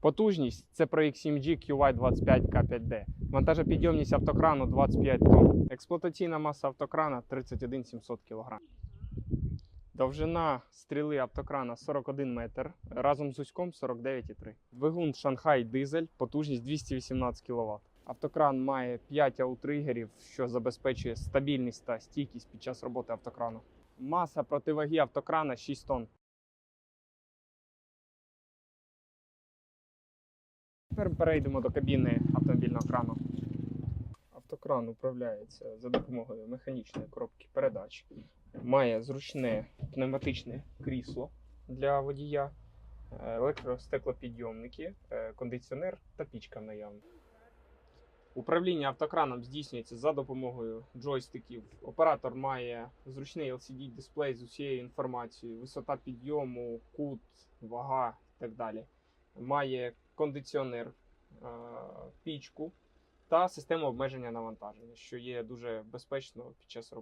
Потужність це проєкт 7G QY25K5D. Вантажопідйомність автокрану 25 тонн. Експлуатаційна маса автокрана 31 700 кг. Довжина стріли автокрана 41 метр, разом з уськом 49,3. Двигун Шанхай дизель, потужність 218 кВт. Автокран має 5 аутригерів, що забезпечує стабільність та стійкість під час роботи автокрану. Маса противаги автокрана 6 тонн. Тепер перейдемо до кабіни автомобільного крану. Автокран управляється за допомогою механічної коробки передач. Має зручне пневматичне крісло для водія, е, електростеклопідйомники, е, кондиціонер та пічка наявна. Управління автокраном здійснюється за допомогою джойстиків. Оператор має зручний LCD-дисплей з усією інформацією, висота підйому, кут, вага і так далі. Має кондиціонер, е, пічку та систему обмеження навантаження, що є дуже безпечно під час роботи.